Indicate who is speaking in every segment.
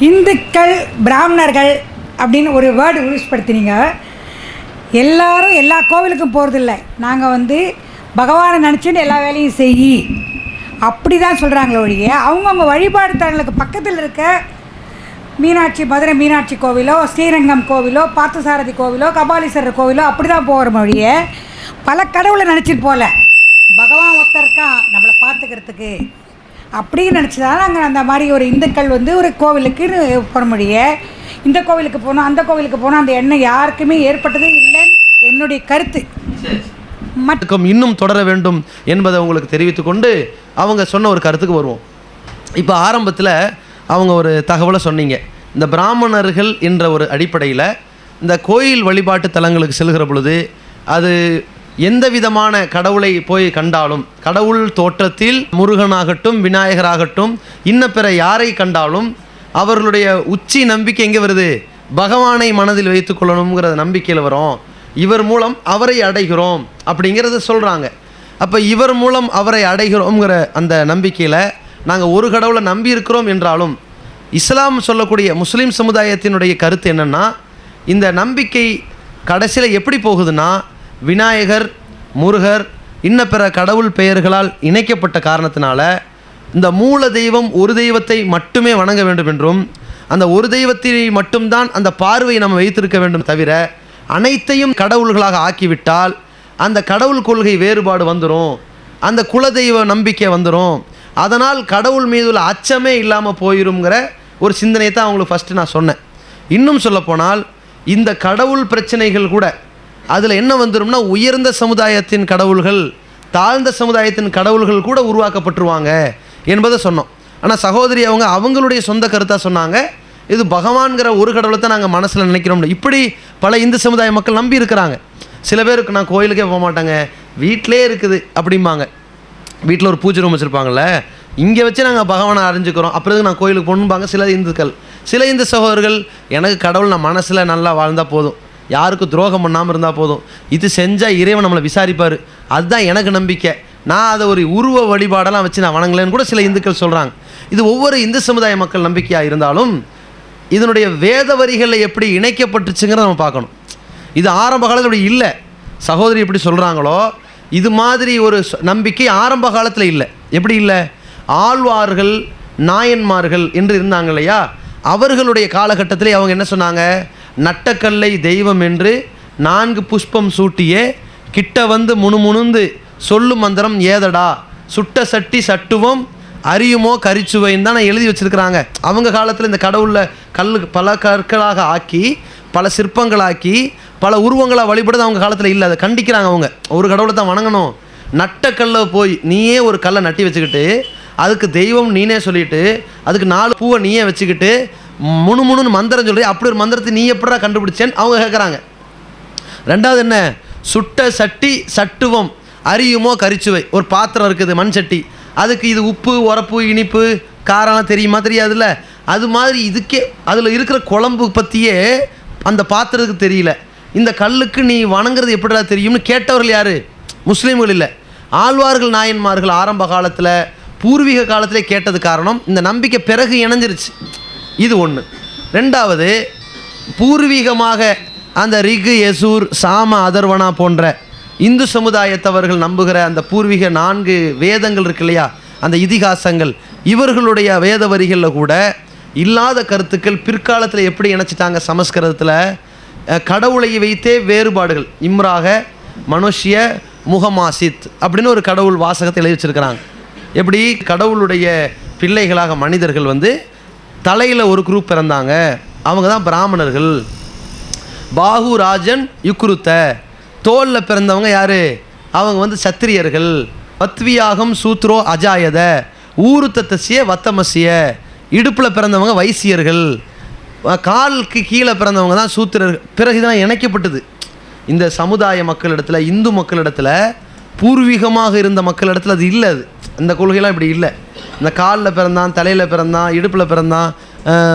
Speaker 1: இந்துக்கள் பிராமணர்கள் அப்படின்னு ஒரு வேர்டு யூஸ் படுத்தினீங்க எல்லாரும் எல்லா கோவிலுக்கும் போகிறதில்ல நாங்கள் வந்து பகவானை நினச்சிட்டு எல்லா வேலையும் செய். அப்படி தான் சொல்கிறாங்களே ஒழிய அவங்கவுங்க வழிபாடு தலங்களுக்கு பக்கத்தில் இருக்க மீனாட்சி மதுரை மீனாட்சி கோவிலோ ஸ்ரீரங்கம் கோவிலோ பார்த்தசாரதி கோவிலோ கபாலீஸ்வரர் கோவிலோ அப்படி தான் போகிற மொழிய பல கடவுளை நினச்சிட்டு போகல பகவான் ஒருத்தர் இருக்கான் நம்மளை பார்த்துக்கிறதுக்கு. அப்படின்னு நினச்சி தான் நாங்கள் அந்த மாதிரி ஒரு இந்துக்கள் வந்து ஒரு கோவிலுக்கு போகிற மொழிய. இந்த கோவிலுக்கு போனோம் அந்த கோவிலுக்கு போனோம். அந்த எண்ணம் யாருக்குமே ஏற்பட்டதே இல்லைன்னு என்னுடைய கருத்து.
Speaker 2: வணக்கம் இன்னும் தொடர வேண்டும் என்பதை உங்களுக்கு தெரிவித்துக் கொண்டு அவங்க சொன்ன ஒரு கருத்துக்கு வருவோம். இப்போ ஆரம்பத்தில் அவங்க ஒரு தகவலை சொன்னீங்க. இந்த பிராமணர்கள் என்ற ஒரு அடிப்படையில் இந்த கோயில் வழிபாட்டு தலங்களுக்கு செல்கிற பொழுது அது எந்த விதமான கடவுளை போய் கண்டாலும் கடவுள் தோற்றத்தில் முருகனாகட்டும் விநாயகராகட்டும் இன்ன பிற யாரை கண்டாலும் அவர்களுடைய உச்சி நம்பிக்கை எங்கே வருது? பகவானை மனதில் வைத்துக் கொள்ளணுங்கிற நம்பிக்கையில் வரும். இவர் மூலம் அவரை அடைகிறோம் அப்படிங்கிறத சொல்கிறாங்க அப்போ இவர் மூலம் அவரை அடைகிறோங்கிற அந்த நம்பிக்கையில் நாங்கள் ஒரு கடவுளை நம்பி இருக்கிறோம் என்றாலும் இஸ்லாம் சொல்லக்கூடிய முஸ்லீம் சமுதாயத்தினுடைய கருத்து என்னென்னா இந்த நம்பிக்கை கடைசியில் எப்படி போகுதுன்னா விநாயகர் முருகர் இன்ன பிற கடவுள் பெயர்களால் இணைக்கப்பட்ட காரணத்தினால இந்த மூல தெய்வம் ஒரு தெய்வத்தை மட்டுமே வணங்க வேண்டும் என்றும் அந்த ஒரு தெய்வத்தை மட்டும்தான் அந்த பார்வையை நம்ம வைத்திருக்க வேண்டும் தவிர அனைத்தையும் கடவுள்களாக ஆக்கிவிட்டால் அந்த கடவுள் கொள்கை வேறுபாடு வந்துடும் அந்த குலதெய்வ நம்பிக்கை வந்துடும் அதனால் கடவுள் மீது உள்ள அச்சமே இல்லாமல் போயிருங்கிற ஒரு சிந்தனையை தான் அவங்களுக்கு ஃபஸ்ட்டு நான் சொன்னேன். இன்னும் சொல்லப்போனால் இந்த கடவுள் பிரச்சனைகள் கூட அதில் என்ன வந்துடும்னா உயர்ந்த சமுதாயத்தின் கடவுள்கள் தாழ்ந்த சமுதாயத்தின் கடவுள்கள் கூட உருவாக்கப்பட்டுருவாங்க என்பதை சொன்னோம். ஆனால் சகோதரி அவங்க அவங்களுடைய சொந்த கருத்தாக சொன்னாங்க. இது பகவான்கிற ஒரு கடவுளை தான் நாங்கள் மனசில் நினைக்கிறோம்னு இப்படி பல இந்து சமுதாய மக்கள் நம்பி இருக்கிறாங்க. சில பேருக்கு நான் கோயிலுக்கே போக மாட்டாங்க. வீட்டிலே இருக்குது அப்படிம்பாங்க. வீட்டில் ஒரு பூஜை ரூம் வச்சுருப்பாங்கல்ல. இங்கே வச்சு நாங்கள் பகவானை அறிஞ்சுக்கிறோம். அப்புறம் நான் கோயிலுக்கு போகணும்பாங்க சில இந்துக்கள். சில இந்து சகோதரர்கள் எனக்கு கடவுள் நான் மனசில் நல்லா வாழ்ந்தால் போதும். யாருக்கும் துரோகம் பண்ணாமல் இருந்தால் போதும். இது செஞ்சால் இறைவன் நம்மளை விசாரிப்பார். அதுதான் எனக்கு நம்பிக்கை. நான் அதை ஒரு உருவ வழிபாடெல்லாம் வச்சு நான் வணங்கலைன்னு கூட சில இந்துக்கள் சொல்கிறாங்க இது ஒவ்வொரு இந்து சமுதாய மக்கள் நம்பிக்கையாக இருந்தாலும் இதனுடைய வேத வரிகளில் எப்படி இணைக்கப்பட்டுச்சுங்கிறத நம்ம பார்க்கணும். இது ஆரம்ப காலத்தில் இப்படி இல்லை. சகோதரி எப்படி சொல்கிறாங்களோ இது மாதிரி ஒரு நம்பிக்கை ஆரம்ப காலத்தில் இல்லை. எப்படி இல்லை? ஆழ்வார்கள் நாயன்மார்கள் என்று இருந்தாங்க இல்லையா? அவர்களுடைய காலகட்டத்திலே அவங்க என்ன சொன்னாங்க? நட்டக்கல்லை தெய்வம் என்று நான்கு புஷ்பம் சூட்டியே கிட்ட வந்து முணுமுணுந்து சொல்லு மந்திரம் ஏதடா? சுட்ட சட்டி சட்டுவோம் அறியுமோ கரிச்சுவைன்னு தான் எழுதி வச்சிருக்கிறாங்க. அவங்க காலத்தில் இந்த கடவுளில் கல் பல கற்களாக ஆக்கி பல சிற்பங்களாக்கி பல உருவங்களை வழிபடுறது அவங்க காலத்தில் இல்லை. அதை கண்டிக்கிறாங்க அவங்க. ஒரு கடவுளை தான் வணங்கணும். நட்ட கல்லை போய் நீயே ஒரு கல்லை நட்டி வச்சுக்கிட்டு அதுக்கு தெய்வம் நீனே சொல்லிட்டு அதுக்கு நாலு பூவை நீயே வச்சுக்கிட்டு முணுமுணுன்னு மந்திரம் சொல்லி அப்படி ஒரு மந்திரத்தை நீ எப்படா கண்டுபிடிச்சேன்னு அவங்க கேட்குறாங்க ரெண்டாவது என்ன? சுட்ட சட்டி சட்டுவம் அறியுமோ கரிச்சுவை. ஒரு பாத்திரம் இருக்குது மண் சட்டி. அதுக்கு இது உப்பு உரப்பு இனிப்பு காரம்லாம் தெரியுமா? தெரியாதுல்ல? அது மாதிரி இதுக்கே அதில் இருக்கிற குழம்பு பற்றியே அந்த பாத்திரத்துக்கு தெரியல. இந்த கல்லுக்கு நீ வணங்குறது எப்படிடா தெரியும்னு கேட்டவர்கள் யார்? முஸ்லீம்கள் இல்லை. ஆழ்வார்கள் நாயன்மார்கள் ஆரம்ப காலத்தில் பூர்வீக காலத்திலே கேட்டது காரணம் இந்த நம்பிக்கை பிறகு இணைஞ்சிருச்சு. இது ஒன்று ரெண்டாவது பூர்வீகமாக அந்த ரிகு எசூர் சாம அதர்வனா போன்ற இந்து சமுதாயத்தவர்கள் நம்புகிற அந்த பூர்வீக நான்கு வேதங்கள் இருக்கு இல்லையா? அந்த இதிகாசங்கள். இவர்களுடைய வேத வரிகளில் கூட இல்லாத கருத்துக்கள் பிற்காலத்தில் எப்படி இணைச்சிட்டாங்க சமஸ்கிருதத்தில்? கடவுளை வைத்தே வேறுபாடுகள். இம்ராக மனுஷ்ய முகமாசித் அப்படின்னு ஒரு கடவுள் வாசகத்தை எழுதி வச்சிருக்கிறாங்க. எப்படி? கடவுளுடைய பிள்ளைகளாக மனிதர்கள் வந்து தலையில் ஒரு குரூப் பிறந்தாங்க. அவங்க தான் பிராமணர்கள். பாகு ராஜன் யுக்ருத்த. தோலில் பிறந்தவங்க யார்? அவங்க வந்து சத்திரியர்கள். பத்வியாகம் சூத்ரோ அஜாயத. ஊருத்தசிய வத்தமசிய. இடுப்பில் பிறந்தவங்க வைசியர்கள். காலுக்கு கீழே பிறந்தவங்க தான் சூத்திரர்கள் பிறகு இதெல்லாம் இணைக்கப்பட்டது. இந்த சமுதாய மக்களிடத்தில் இந்து மக்களிடத்தில் பூர்வீகமாக இருந்த மக்களிடத்தில் அது இல்லை அது. அந்த கொள்கைலாம் இப்படி இல்லை. இந்த காலில் பிறந்தான் தலையில் பிறந்தான் இடுப்பில் பிறந்தான்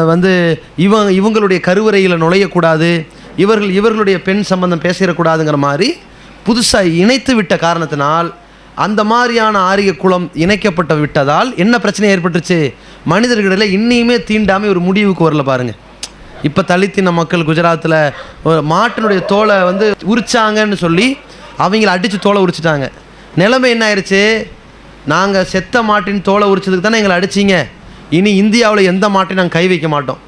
Speaker 2: வந்து இவங்க இவங்களுடைய கருவறையில் நுழையக்கூடாது இவர்கள் இவர்களுடைய பெண் சம்பந்தம் பேசிடக்கூடாதுங்கிற மாதிரி புதுசாக இணைத்து விட்ட காரணத்தினால் அந்த மாதிரியான ஆரிய குலம் இணைக்கப்பட்டு விட்டதால் என்ன பிரச்சனை ஏற்பட்டுச்சு மனிதர்களிடையில் இன்னியுமே தீண்டாமை ஒரு முடிவுக்கு வரல பாருங்கள் இப்போ தலித்தின மக்கள் குஜராத்தில் ஒரு மாட்டினுடைய தோலை வந்து உரிச்சாங்கன்னு சொல்லி அவங்கள அடித்து தோலை உரிச்சிட்டாங்க. நிலைமை என்ன ஆயிடுச்சு நாங்கள் செத்த மாட்டின் தோலை உரிச்சதுக்கு தானே எங்களை அடிச்சீங்க. இனி இந்தியாவில் எந்த மாட்டையும் நாங்கள் கை வைக்க மாட்டோம்.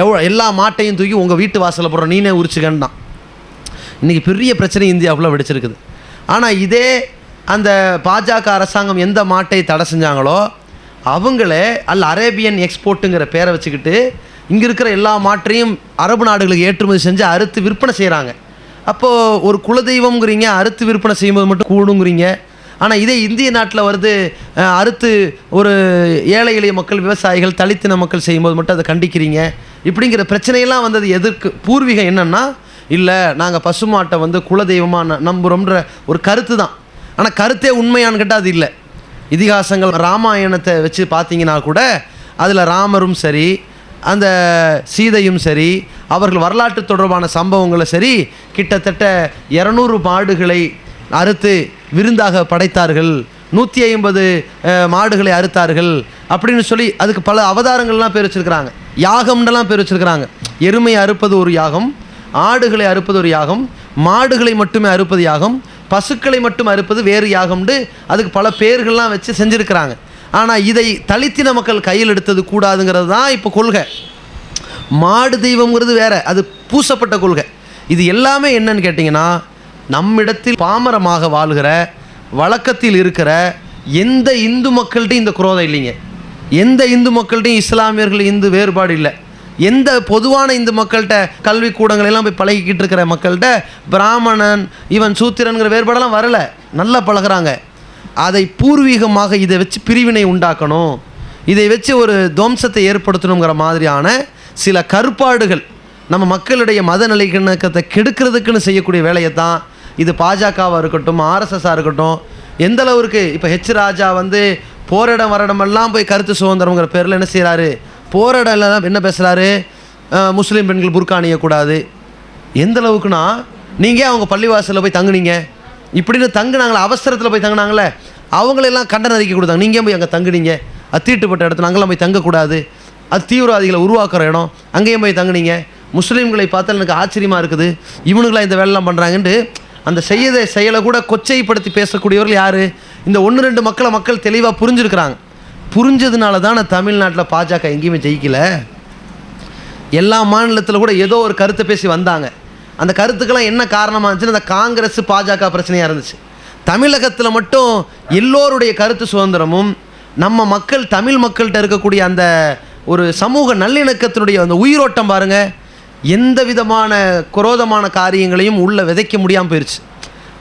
Speaker 2: எவ்வளோ எல்லா மாட்டையும் தூக்கி உங்கள் வீட்டு வாசலில் போடுறோம். நீனே உரிச்சுக்கன்னு இன்றைக்கி பெரிய பிரச்சனை இந்தியாவுக்குள்ள வெடிச்சிருக்குது. ஆனால் இதே அந்த பாஜக அரசாங்கம் எந்த மாட்டை தடை செஞ்சாங்களோ அவங்களே அல் அரேபியன் எக்ஸ்போர்ட்டுங்கிற பேரை வச்சுக்கிட்டு இங்கே இருக்கிற எல்லா மாற்றையும் அரபு நாடுகளுக்கு ஏற்றுமதி செஞ்சு அறுத்து விற்பனை செய்கிறாங்க அப்போது ஒரு குலதெய்வம்ங்கிறீங்க அறுத்து விற்பனை செய்யும்போது மட்டும் கூடுங்கிறீங்க. ஆனால் இதே இந்திய நாட்டில் வருது அறுத்து ஒரு ஏழை எளிய மக்கள் விவசாயிகள் தலித்தின மக்கள் செய்யும்போது மட்டும் அதை கண்டிக்கிறீங்க. இப்படிங்கிற பிரச்சனையெல்லாம் வந்தது எதற்கு? பூர்வீகம் என்னென்னா இல்லை நாங்கள் பசுமாட்டை வந்து குலதெய்வமாக நம்புகிறோம்ன்ற ஒரு கருத்து தான். ஆனால் கருத்தே உண்மையான்னு கேட்டால் அது இல்லை. இதிகாசங்கள் ராமாயணத்தை வச்சு பார்த்தீங்கன்னா கூட அதில் ராமரும் சரி அந்த சீதையும் சரி அவர்கள் வரலாற்று தொடர்பான சம்பவங்களை சரி கிட்டத்தட்ட இரநூறு மாடுகளை அறுத்து விருந்தாக படைத்தார்கள். நூற்றி ஐம்பது மாடுகளை அறுத்தார்கள். அப்படின்னு சொல்லி அதுக்கு பல அவதாரங்கள்லாம் பேர் வச்சிருக்கிறாங்க. யாகம்னெல்லாம் பேர் வச்சிருக்கிறாங்க. எருமை அறுப்பது ஒரு யாகம் ஆடுகளை அறுப்பது ஒரு யாகம் மாடுகளை மட்டுமே அறுப்பது யாகம் பசுக்களை மட்டும் அறுப்பது வேறு யாகம்ண்டு அதுக்கு பல பேர்கள்லாம் வச்சு செஞ்சுருக்கிறாங்க. ஆனால் இதை தலித்தின மக்கள் கையில் எடுத்தது கூடாதுங்கிறது தான் இப்போ கொள்கை. மாடு தெய்வங்கிறது வேற அது பூசப்பட்ட கொள்கை. இது எல்லாமே என்னன்னு கேட்டிங்கன்னா நம்மிடத்தில் பாமரமாக வாழ்கிற வழக்கத்தில் இருக்கிற எந்த இந்து மக்கள்கிட்டையும் இந்த குரோதம் இல்லைங்க. எந்த இந்து மக்கள்கிட்டையும் இஸ்லாமியர்கள் இந்து வேறுபாடு இல்லை. எந்த பொதுவான இந்து மக்கள்கிட்ட கல்வி கூடங்களெல்லாம் போய் பழகிக்கிட்டு இருக்கிற மக்கள்கிட்ட பிராமணன் இவன் சூத்திரன்கிற வேறுபாடெல்லாம் வரல. நல்லா பழகுறாங்க. அதை பூர்வீகமாக இதை வச்சு பிரிவினை உண்டாக்கணும். இதை வச்சு ஒரு துவம்சத்தை ஏற்படுத்தணுங்கிற மாதிரியான சில கருப்பாடுகள் நம்ம மக்களுடைய மத நிலைக்கிணக்கத்தை கெடுக்கிறதுக்குன்னு செய்யக்கூடிய வேலையை தான் இது பாஜகவாக இருக்கட்டும் ஆர்எஸ்எஸ்ஸாக இருக்கட்டும் எந்த அளவுக்கு இப்போ ஹெச் ராஜா வந்து போரிடம் வரடமெல்லாம் போய் கருத்து சுதந்திரங்கிற பேரில் என்ன செய்கிறாரு போரிடம் எல்லாம் என்ன பேசுகிறாரு முஸ்லீம் பெண்கள் புர்காணியக்கூடாது எந்த அளவுக்குன்னா நீங்கள் அவங்க பள்ளிவாசலில் போய் தங்குனீங்க? இப்படின்னு தங்குனாங்களே அவசரத்தில் போய் தங்குனாங்களே அவங்களெல்லாம் கண்டன அறிக்கை கொடுத்தாங்க. நீங்கள் போய் அங்கே தங்குனீங்க? அது தீட்டுப்பட்ட இடத்துல அங்கெல்லாம் போய் தங்கக்கூடாது. அது தீவிரவாதிகளை உருவாக்குற இடம். அங்கேயும் போய் தங்குனீங்க. முஸ்லீம்களை பார்த்தால் எனக்கு ஆச்சரியமாக இருக்குது. இவனுங்களாம் இந்த வேலைலாம் பண்ணுறாங்கன்ட்டு அந்த செய்யத செயலை கூட கொச்சைப்படுத்தி பேசக்கூடியவர்கள் யார்? இந்த ஒன்று ரெண்டு மக்களை மக்கள் தெளிவாக புரிஞ்சிருக்கிறாங்க. புரிஞ்சதுனால தான் தமிழ்நாட்டில் பாஜக எங்கேயுமே ஜெயிக்கல. எல்லா மாநிலத்தில் கூட ஏதோ ஒரு கருத்தை பேசி வந்தாங்க. அந்த கருத்துக்கெல்லாம் என்ன காரணமாக இருந்துச்சுன்னா அந்த காங்கிரஸ் பாஜக பிரச்சனையாக இருந்துச்சு. தமிழகத்தில் மட்டும் எல்லோருடைய கருத்து சுதந்திரமும் நம்ம மக்கள் தமிழ் மக்கள்கிட்ட இருக்கக்கூடிய அந்த ஒரு சமூக நல்லிணக்கத்தினுடைய அந்த உயிரோட்டம் பாருங்கள் எந்த விதமான குரோதமான காரியங்களையும் உள்ளே விதைக்க முடியாமல் போயிடுச்சு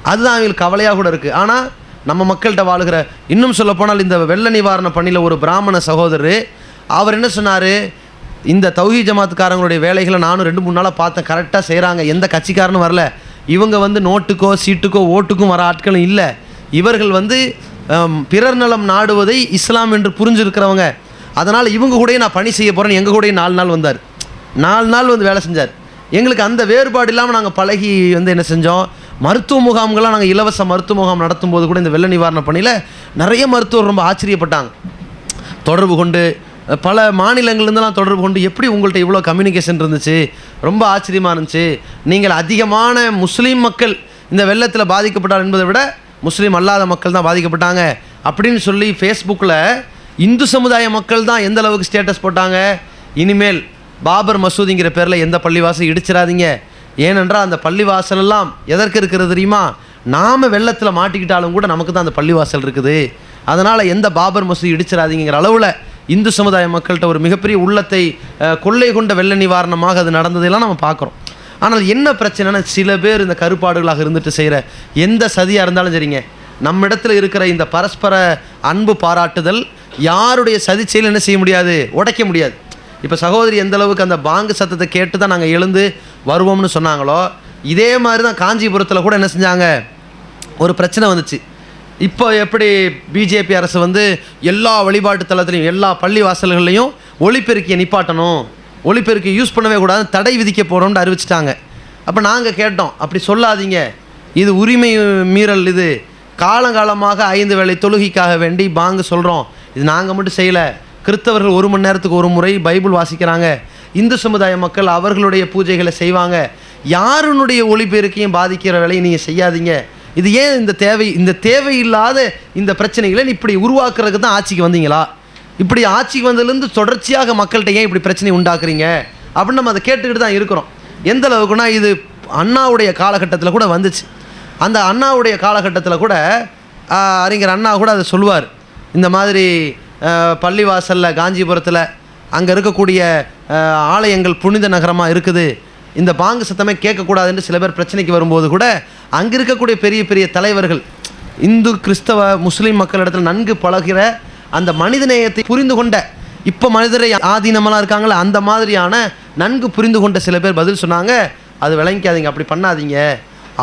Speaker 2: அதுதான் அவங்களுக்கு கவலையாக கூட இருக்குது ஆனால் நம்ம மக்கள்கிட்ட வாழுகிற இன்னும் சொல்லப்போனால் இந்த வெள்ள நிவாரண பணியில் ஒரு பிராமண சகோதரர் அவர் என்ன சொன்னார்? இந்த தௌஹி ஜமாத்துக்காரங்களுடைய வேலைகளை நானும் ரெண்டு மூணு நாளாக பார்த்தேன். கரெக்டாக செய்கிறாங்க எந்த கட்சிக்காரனும் வரல. இவங்க வந்து நோட்டுக்கோ சீட்டுக்கோ ஓட்டுக்கும் வர ஆட்களும் இல்லை. இவர்கள் வந்து பிறர் நலம் நாடுவதை இஸ்லாம் என்று புரிஞ்சிருக்கிறவங்க. அதனால் இவங்க கூடயே நான் பணி செய்ய போகிறேன்னு எங்கள் கூடயே நாலு நாள் வந்தார். நாலு நாள் வந்து வேலை செஞ்சார். எங்களுக்கு அந்த வேறுபாடு இல்லாமல் நாங்கள் பழகி வந்து என்ன செஞ்சோம்? மருத்துவ முகாம்கள்லாம் நாங்கள் இலவச மருத்துவ முகாம் நடத்தும் போது கூட இந்த வெள்ள நிவாரண பணியில் நிறைய மருத்துவர் ரொம்ப ஆச்சரியப்பட்டாங்க. தொடர்பு கொண்டு பல மாநிலங்கள்லேருந்துலாம் தொடர்பு கொண்டு எப்படி உங்கள்கிட்ட இவ்வளோ கம்யூனிகேஷன் இருந்துச்சு? ரொம்ப ஆச்சரியமாக இருந்துச்சு. நீங்கள் அதிகமான முஸ்லீம் மக்கள் இந்த வெள்ளத்தில் பாதிக்கப்பட்டார் என்பதை விட முஸ்லீம் அல்லாத மக்கள் தான் பாதிக்கப்பட்டாங்க. அப்படின்னு சொல்லி ஃபேஸ்புக்கில் இந்து சமுதாய மக்கள் தான் எந்த அளவுக்கு ஸ்டேட்டஸ் போட்டாங்க? இனிமேல் பாபர் மசூதிங்கிற பேரில் எந்த பள்ளிவாசல் இடிச்சிடாதீங்க. ஏனென்றால் அந்த பள்ளிவாசல் எல்லாம் எதற்கு இருக்கிறது தெரியுமா? நாம் வெள்ளத்தில் மாட்டிக்கிட்டாலும் கூட நமக்கு தான் அந்த பள்ளிவாசல் இருக்குது. அதனால் எந்த பாபர் மசூதி இடிச்சிடாதீங்கிற அளவில் இந்து சமுதாய மக்கள்கிட்ட ஒரு மிகப்பெரிய உள்ளத்தை கொள்ளை கொண்ட வெள்ள நிவாரணமாக அது நடந்ததெல்லாம் நம்ம பார்க்குறோம். ஆனால் என்ன பிரச்சனைனா சில பேர் இந்த கருப்பாடுகளாக இருந்துட்டு செய்கிற எந்த சதியாக இருந்தாலும் சரிங்க. நம்ம இடத்துல இருக்கிற இந்த பரஸ்பர அன்பு பாராட்டுதல் யாருடைய சதி செயல் என்ன செய்ய முடியாது? உடைக்க முடியாது. இப்போ சகோதரி எந்த அளவுக்கு அந்த பாங்கு சத்தத்தை கேட்டு தான் நாங்கள் எழுந்து வருவோம்னு சொன்னாங்களோ இதே மாதிரி தான் காஞ்சிபுரத்தில் கூட என்ன செஞ்சாங்க? ஒரு பிரச்சனை வந்துச்சு. இப்போ எப்படி பிஜேபி அரசு வந்து எல்லா வழிபாட்டு தளத்துலையும் எல்லா பள்ளி வாசல்கள்லையும் ஒளிப்பெருக்கியை நிப்பாட்டணும் ஒளிப்பெருக்கி யூஸ் பண்ணவே கூடாது தடை விதிக்க போகிறோம்னு அறிவிச்சிட்டாங்க. அப்போ நாங்கள் கேட்டோம் அப்படி சொல்லாதீங்க. இது உரிமை மீறல் இது காலங்காலமாக ஐந்து வேளை தொழுகைக்காக வேண்டி பாங்கு சொல்கிறோம் இது நாங்கள் மட்டும் செய்யலை. கிறிஸ்தவர்கள் ஒரு மணி நேரத்துக்கு ஒரு முறை பைபிள் வாசிக்கிறாங்க. இந்து சமுதாய மக்கள் அவர்களுடைய பூஜைகளை செய்வாங்க. யாருனுடைய ஒளிபெருக்கையும் பாதிக்கிற வேலையை நீங்கள் செய்யாதீங்க. இது ஏன் இந்த தேவை இந்த தேவையில்லாத இந்த பிரச்சனைகளை இப்படி உருவாக்குறதுக்கு தான் ஆட்சிக்கு வந்தீங்களா? இப்படி ஆட்சிக்கு வந்ததுலேருந்து தொடர்ச்சியாக மக்கள்கிட்ட ஏன் இப்படி பிரச்சனை உண்டாக்குறீங்க? அப்படின்னு நம்ம அதை கேட்டுக்கிட்டு தான் இருக்கிறோம். எந்த அளவுக்குனா இது அண்ணாவுடைய காலகட்டத்தில் கூட வந்துச்சு. அந்த அண்ணாவுடைய காலகட்டத்தில் கூட அறிஞர் அண்ணா கூட அதை சொல்லுவார். இந்த மாதிரி பள்ளிவாசலில் காஞ்சிபுரத்தில் அங்கே இருக்கக்கூடிய ஆலயங்கள் புனித நகரமாக இருக்குது. இந்த பாங்கு சத்தமே கேட்கக்கூடாதுன்னு சில பேர் பிரச்சனைக்கு வரும்போது கூட அங்கே இருக்கக்கூடிய பெரிய பெரிய தலைவர்கள் இந்து கிறிஸ்தவ முஸ்லீம் மக்களிடத்தில் நன்கு பழகிற அந்த மனிதநேயத்தை புரிந்து கொண்ட இப்போ மனிதரை ஆதீனமெல்லாம் இருக்காங்களே அந்த மாதிரியான நன்கு புரிந்து கொண்ட சில பேர் பதில் சொன்னாங்க. அது விளங்கிக்காதீங்க அப்படி பண்ணாதீங்க.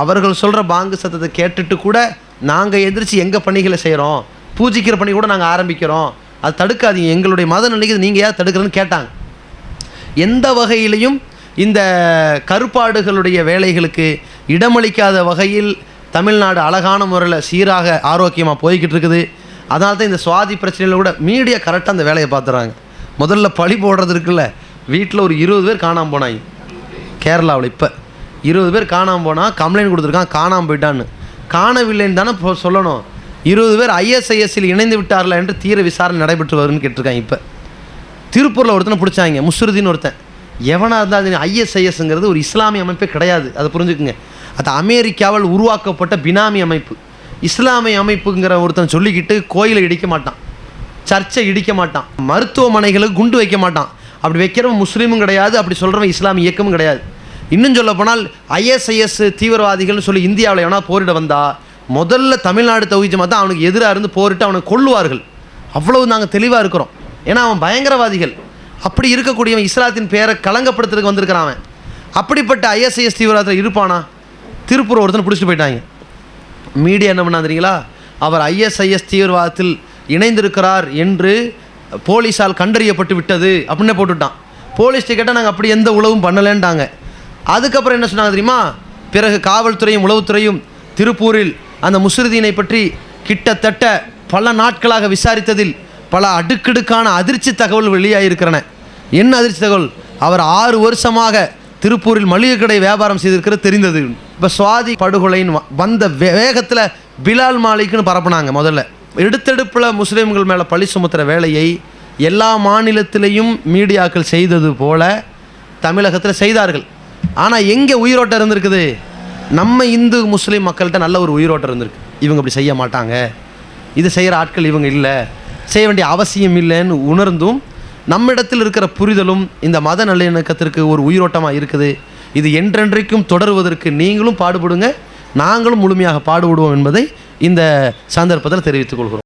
Speaker 2: அவர்கள் சொல்கிற பாங்கு சத்தத்தை கேட்டுட்டு கூட நாங்கள் எதிர்த்து எங்கள் பணிகளை செய்கிறோம் பூஜிக்கிற பணி கூட நாங்கள் ஆரம்பிக்கிறோம். அது தடுக்காதீங்க. எங்களுடைய மத நிலைக்கு நீங்கள் ஏன் தடுக்கிறேன்னு கேட்டாங்க. எந்த வகையிலையும் இந்த கருப்பாடுகளுடைய வேலைகளுக்கு இடமளிக்காத வகையில் தமிழ்நாடு அழகான முறையில் சீராக ஆரோக்கியமாக போய்கிட்டு இருக்குது. அதனால தான் இந்த சுவாதி பிரச்சனையில் கூட மீடியா கரெக்டாக அந்த வேலையை பார்த்துறாங்க. முதல்ல பழி போடுறது இருக்குல்ல. வீட்டில் ஒரு இருபது பேர் காணாமல் போனாங்க. கேரளாவில் இப்போ இருபது பேர் காணாமல் போனால் கம்ப்ளைண்ட் கொடுத்துருக்கான் காணாமல் போயிட்டான்னு. காணவில்லைன்னு தானே இப்போ சொல்லணும். இருபது பேர் ஐஎஸ்ஐஎஸ்சில் இணைந்து விட்டார்களா என்று தீர விசாரணை நடைபெற்று வரும்னு கேட்டிருக்காங்க இப்போ. திருப்பூரில் ஒருத்தனை பிடிச்சாங்க முஸ்ருதீன் ஒருத்தன். எவனாக இருந்தால் அது ஐஎஸ்ஐஎஸ்ங்கிறது ஒரு இஸ்லாமிய அமைப்பே கிடையாது. அதை புரிஞ்சுக்குங்க. அது அமெரிக்காவில் உருவாக்கப்பட்ட பினாமி அமைப்பு. இஸ்லாமிய அமைப்புங்கிற ஒருத்தன் சொல்லிக்கிட்டு கோயிலை இடிக்க மாட்டான். சர்ச்சை இடிக்க மாட்டான். மருத்துவமனைகளுக்கு குண்டு வைக்க மாட்டான். அப்படி வைக்கிறவன் முஸ்லீமும் கிடையாது அப்படி சொல்கிறவன் இஸ்லாமிய இயக்கமும் கிடையாது. இன்னும் சொல்ல போனால் ஐஎஸ்ஐஎஸ் தீவிரவாதிகள்னு சொல்லி இந்தியாவில் எவனா போரிட வந்தால் முதல்ல தமிழ்நாடு தொகுதி தான் அவனுக்கு எதிராக இருந்து போரிட்டு அவனை கொள்ளுவார்கள் அவ்வளவு நாங்கள் தெளிவாக இருக்கிறோம். ஏன்னா அவன் பயங்கரவாதிகள். அப்படி இருக்கக்கூடியவன் இஸ்லாத்தின் பேரை களங்கப்படுத்துறதுக்கு வந்திருக்கிறான் அவன். அப்படிப்பட்ட ஐஎஸ்ஐஎஸ் தீவிரவாதத்தில் இருப்பானா? திருப்பூர் ஒருத்தன் பிடிச்சிட்டு போயிட்டாங்க. மீடியா என்ன பண்ணா அவர் ஐஎஸ்ஐஎஸ் தீவிரவாதத்தில் இணைந்திருக்கிறார் என்று போலீஸால் கண்டறியப்பட்டு விட்டது அப்படின்னு போட்டுவிட்டான் போலீஸ்ட்டு கேட்டால் நாங்கள் அப்படி எந்த உளவும் பண்ணலைன்ட்டாங்க. அதுக்கப்புறம் என்ன சொன்னாங்க தெரியுமா? பிறகு காவல்துறையும் உளவுத்துறையும் திருப்பூரில் அந்த முஸ்ருதீனை பற்றி கிட்டத்தட்ட பல நாட்களாக விசாரித்ததில் பல அடுக்கடுக்கான அதிர்ச்சி தகவல் வெளியாகிருக்கிறன என்ன அதிர்ச்சி தகவல்? அவர் ஆறு வருஷமாக திருப்பூரில் மளிகை கடை வியாபாரம் செய்திருக்கிறது தெரிந்தது. இப்போ சுவாதி படுகொலைன்னு வ- வந்த வே- வேகத்தில் பிலால் மாலிக்குன்னு பரப்புனாங்க முதல்ல. எடுத்தெடுப்பில் முஸ்லீம்கள் மேலே பழி சுமத்துற வேலையை எல்லா மாநிலத்திலையும் மீடியாக்கள் செய்தது போல தமிழகத்தில் செய்தார்கள். ஆனால் எங்கே உயிரோட்டம் இருந்திருக்குது? நம்ம இந்து முஸ்லீம் மக்கள்கிட்ட நல்ல ஒரு உயிரோட்டம் இருந்திருக்கு. இவங்க இப்படி செய்ய மாட்டாங்க. இது செய்கிற ஆட்கள் இவங்க இல்லை. செய்ய வேண்டிய அவசியம் இல்லைன்னு உணர்ந்தும் நம்மிடத்தில் இருக்கிற புரிதலும் இந்த மத நல்லிணக்கத்திற்கு ஒரு உயிரோட்டமாக இருக்குது. இது என்றென்றைக்கும் தொடருவதற்கு நீங்களும் பாடுபடுங்க. நாங்களும் முழுமையாக பாடுபடுவோம் என்பதை இந்த சந்தர்ப்பத்தில் தெரிவித்துக் கொள்கிறோம்.